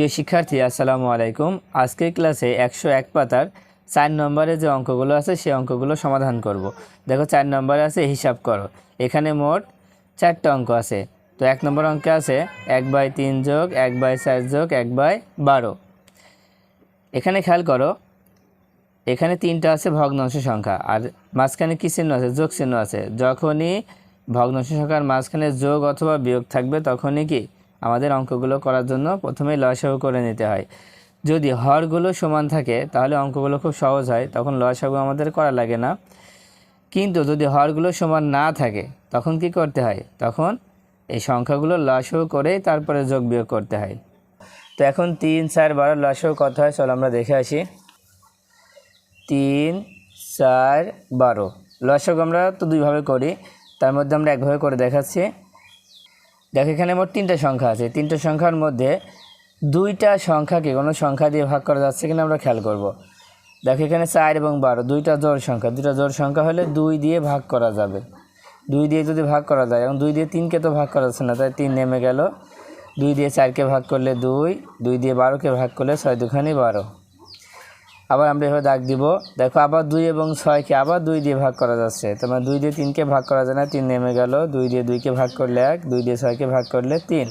প্রিয় শিক্ষার্থী, আসসালামু আলাইকুম। আজকের ক্লাসে একশো এক পাতার চার নম্বরে যে অঙ্কগুলো আছে, সেই অঙ্কগুলো সমাধান করব। দেখো, চার নম্বরে আছে, হিসাব করো। এখানে মোট চারটা অঙ্ক আছে। তো এক নম্বর অঙ্কে আছে, এক বাই তিন যোগ, এক বাই চার যোগ, এক বাই বারো। এখানে খেয়াল করো, এখানে তিনটা আছে ভগ্নাংশ সংখ্যা, আর মাঝখানে কী চিহ্ন আছে? যোগ চিহ্ন আছে। যখনই ভগ্নাংশ সংখ্যার মাঝখানে যোগ অথবা বিয়োগ থাকবে, তখনই কি? আমাদের অঙ্কগুলো করার জন্য প্রথমেই লসাগু করে নিতে হয়। যদি হরগুলো সমান থাকে, তাহলে অঙ্কগুলো খুব সহজ হয়, তখন লসাগু আমাদের করা লাগে না। কিন্তু যদি হরগুলো সমান না থাকে, তখন কি করতে হয়? তখন এই সংখ্যাগুলো লসাগু করেই তারপরে যোগ বিয়োগ করতে হয়। তো এখন তিন, চার, বারো লসাগু কত হয়? চলো আমরা দেখে আসি। তিন, চার, বারো। লসাগু আমরা তো দুইভাবে করি, তার মধ্যে আমরা একভাবে করে দেখাচ্ছি। দেখো, এখানে মোট তিনটা সংখ্যা আছে। তিনটা সংখ্যার মধ্যে দুইটা সংখ্যাকে কোনো সংখ্যা দিয়ে ভাগ করা যাচ্ছে কিনা আমরা খেয়াল করব। দেখো, এখানে চার এবং বারো, দুইটা জোর সংখ্যা। দুইটা জোর সংখ্যা হলে দুই দিয়ে ভাগ করা যাবে। দুই দিয়ে যদি ভাগ করা যায়, এবং দুই দিয়ে তিনকে তো ভাগ করা যাচ্ছে না, তাই তিন নেমে গেল। দুই দিয়ে চারকে ভাগ করলে দুই দুই দিয়ে বারোকে ভাগ করলে ছয় দুখানি বারো। আবার আমরা এভাবে দাগ দিব। দেখো, আবার দুই এবং ছয়কে আবার দুই দিয়ে ভাগ করা যাচ্ছে। তোমার দুই দিয়ে তিনকে ভাগ করা যায় না, তিন নেমে গেল। দুই দিয়ে দুইকে ভাগ করলে এক, দুই দিয়ে ছয়কে ভাগ করলে তিন।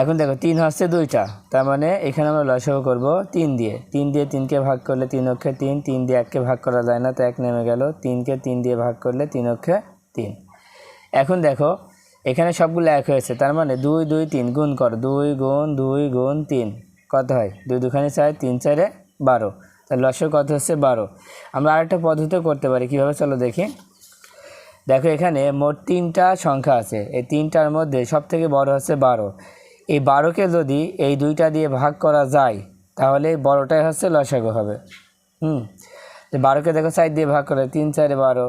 এখন দেখো, তিন হচ্ছে দুইটা। তার মানে এখানে আমরা লসাগু করব তিন দিয়ে। তিন দিয়ে তিনকে ভাগ করলে তিন অক্ষে তিন তিন দিয়ে এককে ভাগ করা যায় না, তো এক নেমে গেল। তিনকে তিন দিয়ে ভাগ করলে তিন অক্ষে তিন। এখন দেখো, এখানে সবগুলো এক হয়েছে। তার মানে দুই দুই, তিন, গুণ কর। দুই, গুণ দুই, গুণ, তিন। কত হয়? দুই দুখানে চার তিন চারে বারো। তাহলে লসের কত হচ্ছে বারো। আমরা আরেকটা পদ্ধতিও করতে পারি, কীভাবে? চলো দেখি। দেখো এখানে মোট তিনটা সংখ্যা আছে। এই তিনটার মধ্যে সব থেকে বড় হচ্ছে বারো। এই বারোকে যদি এই দুইটা দিয়ে ভাগ করা যায়, তাহলে বড়টাই হচ্ছে লসাগু হবে। হুম? বারোকে দেখো চার দিয়ে ভাগ করে তিন, চারে বারো।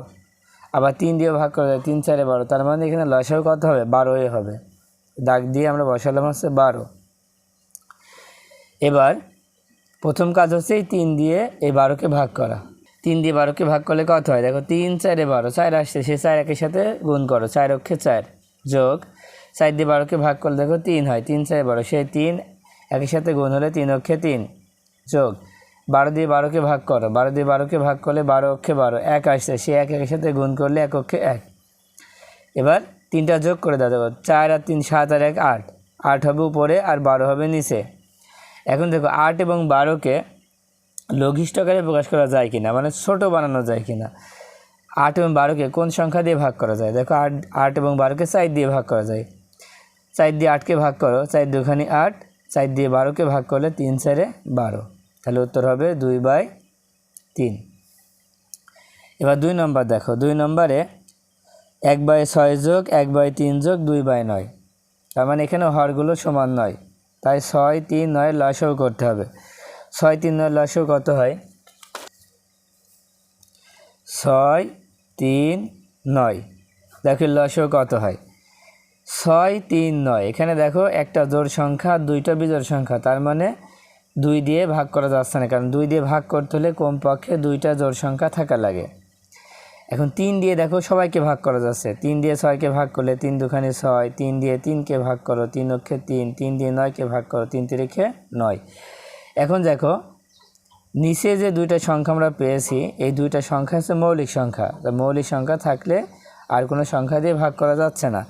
আবার তিন দিয়ে ভাগ করে তিন, চারে বারো। তার মানে এখানে লসাগু কত হবে? বারোই হবে। দাগ দিয়ে আমরা বসালাম হচ্ছে বারো। এবার প্রথম কাজ হচ্ছে এই তিন দিয়ে এই বারোকে ভাগ করা। তিন দিয়ে বারোকে ভাগ করলে কত হয়? দেখো, তিন, চারে বারো, চার আসছে, সে চার একের সাথে গুণ করো, চার অক্ষে চার যোগ। চার দিয়ে বারোকে ভাগ করলে দেখো তিন হয়, তিন, চারে বারো, সে তিন একের সাথে গুণ হলে তিন অক্ষে তিন যোগ। বারো দিয়ে বারোকে ভাগ করো, বারো দিয়ে বারোকে ভাগ করলে বারো অক্ষে বারো, এক আসছে, সে এক একের সাথে গুণ করলে এক অক্ষে এক। এবার তিনটা যোগ করে দাও, দেখো, চার আর তিন, সাত আর এক, আট। আট হবে উপরে আর বারো হবে নিচে। এখন দেখো আট এবং বারোকে লঘিষ্ঠ আকারে প্রকাশ করা যায় কিনা মানে ছোট বানানো যায় কিনা? আট এবং বারোকে কোন সংখ্যা দিয়ে ভাগ করা যায়? দেখো আট আট এবং বারোকে চার দিয়ে ভাগ করা যায়। চার দিয়ে আটকে ভাগ করো, চার দুখানি আট, চার দিয়ে বারোকে ভাগ করলে তিন, চারে বারো। তাহলে উত্তর হবে দুই বাই তিন। এবার দুই নম্বর দেখো, দুই নম্বরে এক বাই ছয় যোগ, এক বাই তিন যোগ, দুই বাই নয়। তার মানে এখানে হরগুলো সমান নয়। তাই ছয় তিন নয় লসও করতে হবে। ছয় তিন নয় লসও কত হয়? ছয় তিন নয়। দেখো লসও কত হয়? ছয় তিন নয়। এখানে দেখো একটা জোর সংখ্যা, দুইটা বিজোড় সংখ্যা। তার মানে দুই দিয়ে ভাগ করা যাচ্ছে না। কারণ দুই দিয়ে ভাগ করতে হলে কমপক্ষে দুইটা জোর সংখ্যা থাকা লাগে। এখন তিন দিয়ে দেখো সবাইকে ভাগ করা যাচ্ছে। তিন দিয়ে ছয়কে ভাগ করলে তিন দুখানে ছয়, তিন দিয়ে তিনকে ভাগ করো তিন অক্ষে তিন তিন দিয়ে নয়কে ভাগ করো তিন তিরিখে নয়। এখন দেখো, নিচে যে দুইটা সংখ্যা আমরা পেয়েছি, এই দুইটা সংখ্যা হচ্ছে মৌলিক সংখ্যা। মৌলিক সংখ্যা থাকলে আর কোনো সংখ্যা দিয়ে ভাগ করা যাচ্ছে না।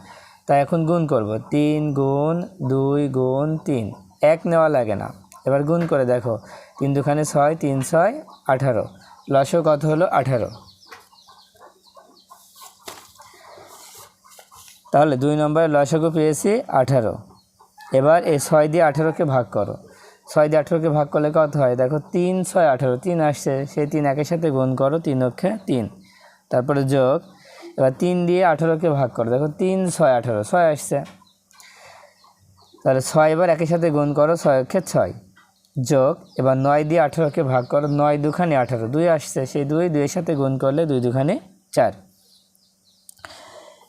তাই এখন গুণ করব। তিন গুণ দুই গুণ তিন, এক নেওয়া লাগে না। এবার গুণ করে দেখো, তিন দুখানে ছয়, তিন ছয়, আঠারো। লসও কত হলো? আঠারো। তাহলে দুই নম্বরে লসাগু পেয়েছি আঠারো। এবার এই ছয় দিয়ে আঠেরোকে ভাগ করো। ছয় দিয়ে আঠেরোকে ভাগ করলে কত হয়? দেখো, তিন, ছয়, আঠেরো, তিন আসছে। সেই তিন একের সাথে গুণ করো, তিন অক্ষে তিন। তারপরে যোগ। এবার তিন দিয়ে আঠেরোকে ভাগ করো। দেখো, তিন, ছয়, আঠেরো, ছয় আসছে। তাহলে ছয় এবার একের সাথে গুণ করো, ছয় অক্ষে ছয়। যোগ। এবার নয় দিয়ে আঠেরোকে ভাগ করো, নয় দুখানে আঠারো, দুই আসছে। সেই দুই, দুইয়ের সাথে গুণ করলে দুই দুখানে চার।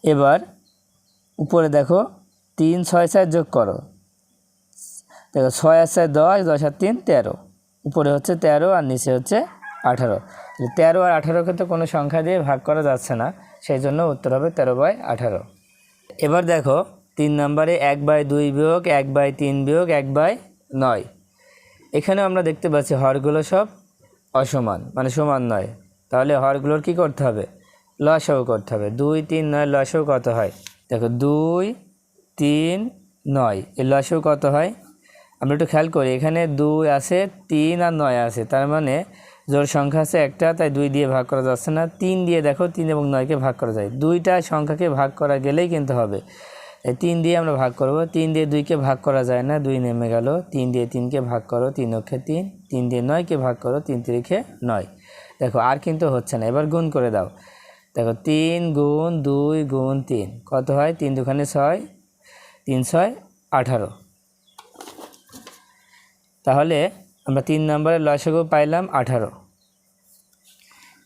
এবার উপরে দেখো, তিন, ছয় চার যোগ করো। দেখো, ছয় আর চার দশ দশ আর তিন, তেরো। উপরে হচ্ছে তেরো আর নিচে হচ্ছে আঠারো। তেরো আর আঠারোকে তো কোনো সংখ্যা দিয়ে ভাগ করা যাচ্ছে না, সেই জন্য উত্তর হবে তেরো বাই আঠারো। এবার দেখো, তিন নম্বরে এক বাই দুই বিয়োগ, এক বাই তিন বিয়োগ, এক বাই নয়। এখানেও আমরা দেখতে পাচ্ছি হরগুলো সব অসমান মানে সমান নয়। তাহলে হরগুলোর কি করতে হবে? লসাও করতে হবে। দুই, তিন, নয় লসাও কত হয়? দেখো দুই, তিন, নয়। এই লসাও কত হয়? আমরা একটু খেয়াল করি, এখানে দুই আছে, তিন আর নয় আছে। তার মানে জোর সংখ্যা আছে একটা, তাই দুই দিয়ে ভাগ করা যাচ্ছে না। তিন দিয়ে দেখো, তিন এবং নয়কে ভাগ করা যায়। দুইটা সংখ্যাকে ভাগ করা গেলেই কিন্তু হবে। তিন দিয়ে আমরা ভাগ করব, তিন দিয়ে দুইকে ভাগ করা যায় না, দুই নেমে গেল। তিন দিয়ে তিনকে ভাগ করো, তিন অক্ষে তিন। তিন দিয়ে নয়কে ভাগ করো, তিন তিরিখে নয়। দেখো, আর কিন্তু হচ্ছে না। এবার গুণ করে দাও। দেখো, তিন গুণ দুই গুণ তিন। কত হয়? তিন দুখানে ছয়, তিন ছয়, আঠারো। তাহলে আমরা তিন নম্বরের লসগু পাইলাম আঠারো।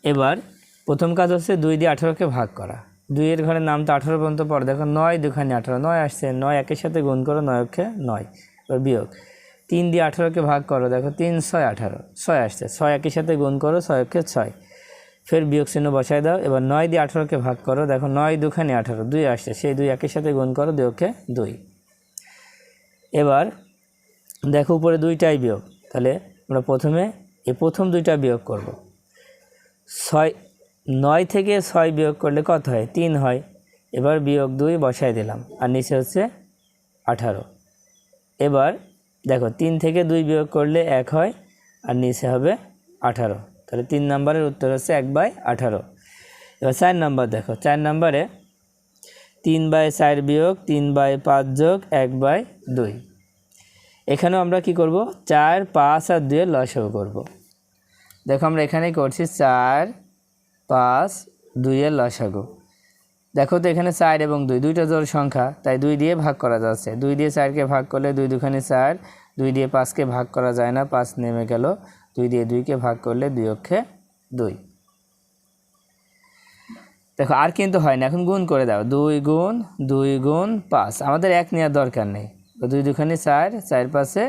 এবার প্রথম কাজ হচ্ছে দুই দিয়ে আঠারোকে ভাগ করা। দুইয়ের নাম তো আঠারো পর্যন্ত পড়ে। দেখো, নয় দুখানে আঠারো, নয় আসছে, নয় একের সাথে গুণ করো, নয় অক্ষে নয়। এবার বিয়োগ। তিন দিয়ে আঠারোকে ভাগ করো। দেখো, তিন, ছয়, আঠারো। ছয় আসছে, ছয় একের সাথে গুণ করো, ছয় অক্ষে ছয়। ফের বিয়োগ চিহ্ন বসায় দাও। এবার নয় দিয়ে আঠারোকে ভাগ করো। দেখো নয় দুখানে আঠারো, দুই আসছে। সেই দুই একের সাথে গুণ করো, দুই দুই। এবার দেখো উপরে দুইটাই বিয়োগ। তাহলে আমরা প্রথমে এই প্রথম দুইটা বিয়োগ করব। ছয়, নয় থেকে ছয় বিয়োগ করলে কত হয়? তিন হয়। এবার বিয়োগ দুই বসাই দিলাম। আর নিচে হচ্ছে আঠারো। এবার দেখো তিন থেকে দুই বিয়োগ করলে এক হয়, আর নিচে হবে আঠারো। তাহলে তিন নম্বরের উত্তর হচ্ছে এক বাই আঠারো। এবার চার নাম্বার দেখো, চার নম্বরে তিন বাই চার বিয়োগ তিন বাই পাঁচ যোগ এক বাই দুই। এখানেও আমরা কি করব? চার, পাঁচ আর দুয়ে লসাগু করব। দেখো আমরা এখানেই করছি চার, পাঁচ, দুইয়ের লসাগু। দেখো তো এখানে চার এবং দুই, দুইটা জোর সংখ্যা, তাই দুই দিয়ে ভাগ করা যাচ্ছে। দুই দিয়ে চারকে ভাগ করলে দুই দুখানে চার, দুই দিয়ে পাঁচকে ভাগ করা যায় না, পাঁচ নেমে গেল দুই দিয়ে দুইকে ভাগ করলে দুই অক্ষে দুই। দেখো, আর কিন্তু হয় না, এখন গুণ করে দাও। দুই গুণ দুই গুণ পাঁচ। আমাদের এক নেওয়ার দরকার নেই। দুই দুখানি চার চার পাশে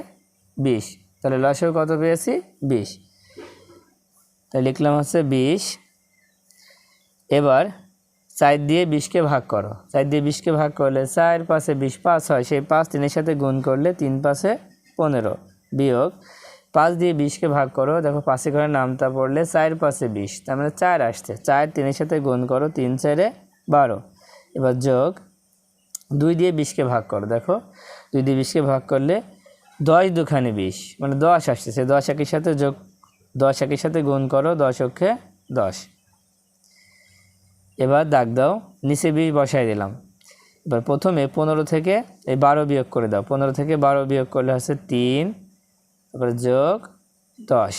বিশ। তাহলে লসেও কত পেয়েছি? বিশ। তাই লিখলাম হচ্ছে বিশ। এবার চার দিয়ে বিশকে ভাগ করো। চার দিয়ে বিশকে ভাগ করলে চার পাশে বিশ, পাঁচ হয়। সেই পাঁচ তিনের সাথে গুণ করলে তিন পাশে পনেরো বিয়োগ পাঁচ দিয়ে বিশকে ভাগ করো, দেখো পাশে করে নামতা পড়লে চার পাশে বিশ, তার মানে চার আসছে। চার তিনের সাথে গুণ করো, তিন চারে বারো। এবার যোগ দুই দিয়ে বিশকে ভাগ করো, দেখো। দুই দিয়ে বিশকে ভাগ করলে দশ দুখানে বিশ মানে দশ আসছে। সে দশ একের সাথে যোগ, দশ একের সাথে গুণ করো, দশ অক্ষে দশ। এবার দাগ দাও, নিচে বিশ বসাই দিলাম। এবার প্রথমে পনেরো থেকে এই বারো বিয়োগ করে দাও। পনেরো থেকে বারো বিয়োগ করলে হচ্ছে তিন তারপরে যোগ দশ।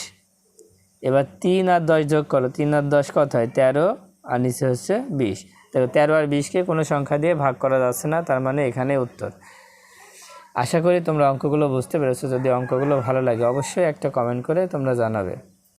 এবার তিন আর দশ যোগ করো, তিন আর দশ কত হয়? তেরো, আর নিচে হচ্ছে বিশ। দেখো তেরো আর বিশকে কোনো সংখ্যা দিয়ে ভাগ করা যাচ্ছে না, তার মানে এখানে উত্তর। আশা করি তোমরা অঙ্কগুলো বুঝতে পেরেছ। যদি অঙ্কগুলো ভালো লাগে, অবশ্যই একটা কমেন্ট করে তোমরা জানাবে।